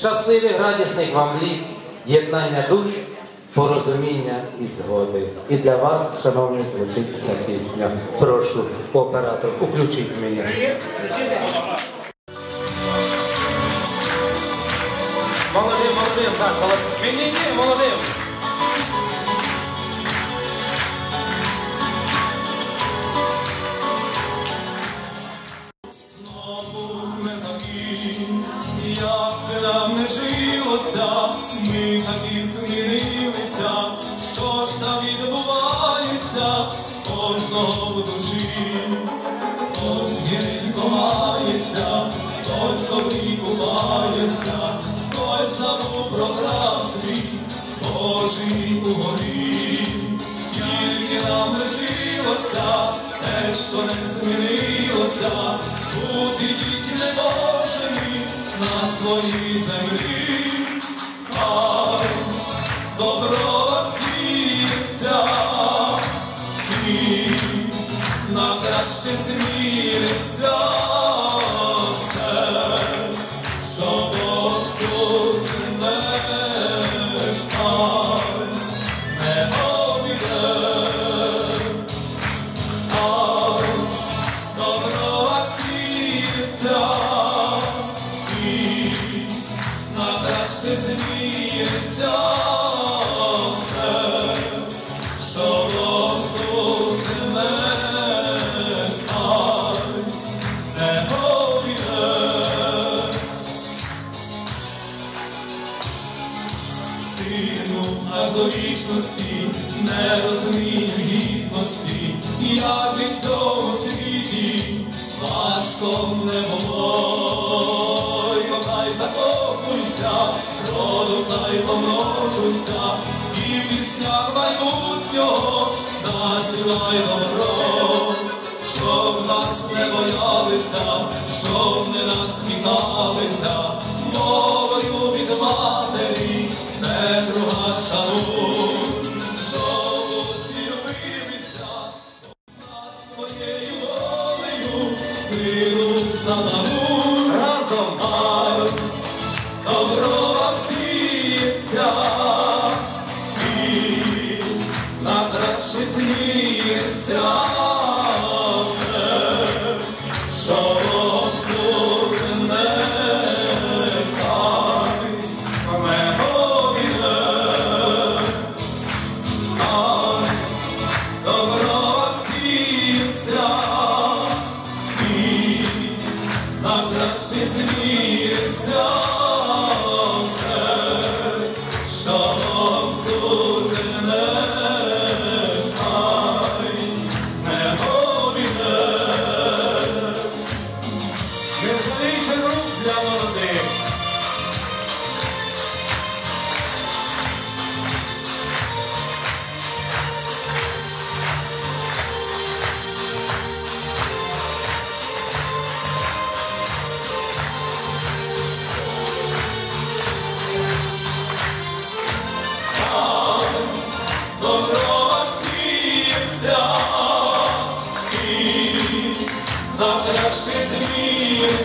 щасливих, радісних вам літ, єднання душ, порозуміння і згоди. І для вас, шановні, звучить ця пісня. Прошу, оператор, включіть мені. Молодим, молодим, так, молодим. Ні, ні, молодим. Кожного в душі, хтось гіренько мається, хтось коли купається, хтось забув про красний Божий угорі. Тільки нам не жилося, те, що не змінилося, бути дітьми Божими на своїй землі. Вічності, не розумію гідності, як в цьому світі важко не було. Хай закопуйся, роду хай помножуся, і в піснях майбутнього засилай добро. Щоб нас не боялися, щоб не насміхалися, мовою від матері не друга шану,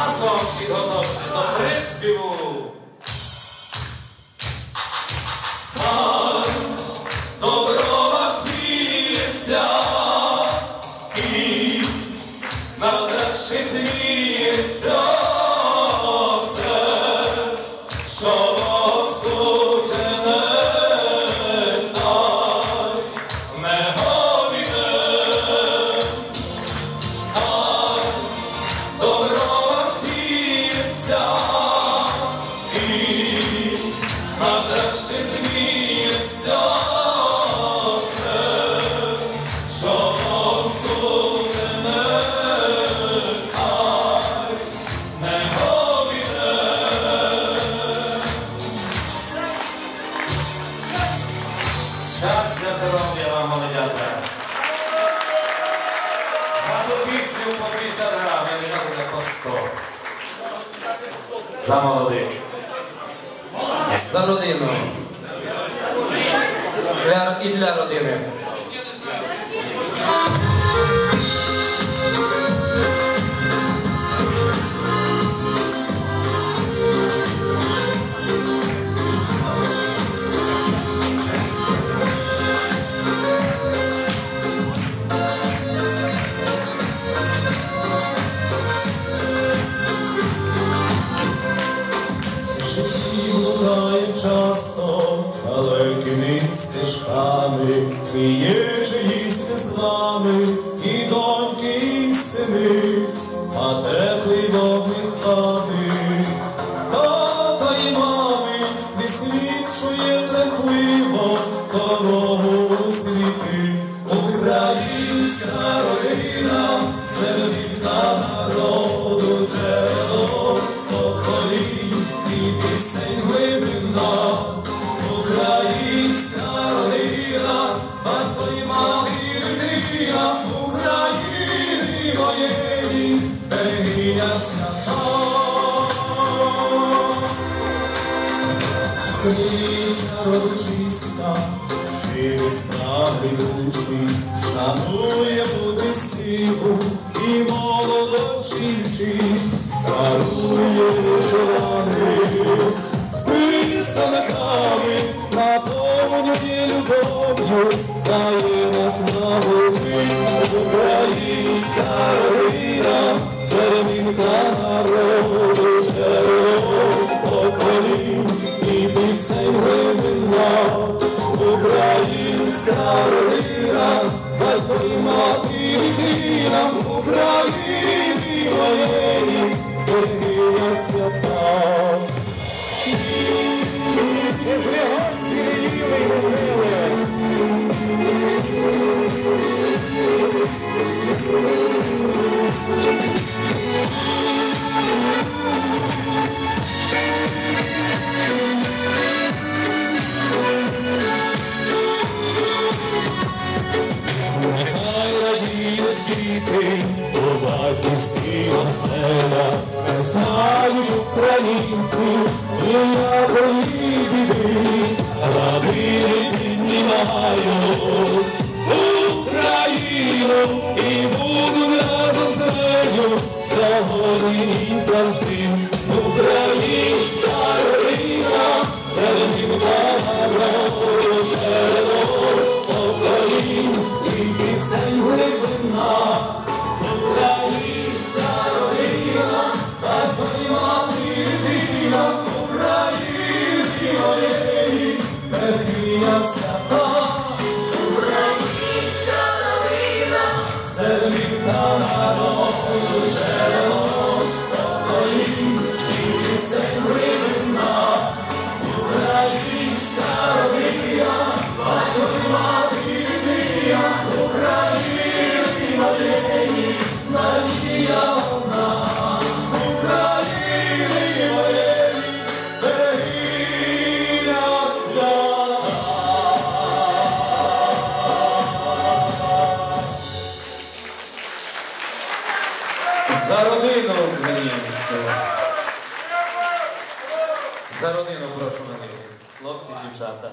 І всі разом підготовтесь до приспіву. Добро вам сіється, і на краще зміється все, що За молодих. За родину. Для, і для родини. Житті часто далекими стежками, і є чиїсь не з вами, і доньки, і сини, а теплий вогник хати, тата і мами, свідчує трепливо дорогу Українська родичиста, живі справи душі, шанує бути силу і молодочинчі, дарує вишивани, з писанками, наповнює любов'ю, дає нас на Українська пісень глибина, українська родина, батько і мати дитина, України моєї, богиня свята. Українці, ніякої біди, радини піднімають Україну і буду разом з нею. Сьогодні і завжди. За родину українську. За родину прошу мене. Хлопці, дівчата.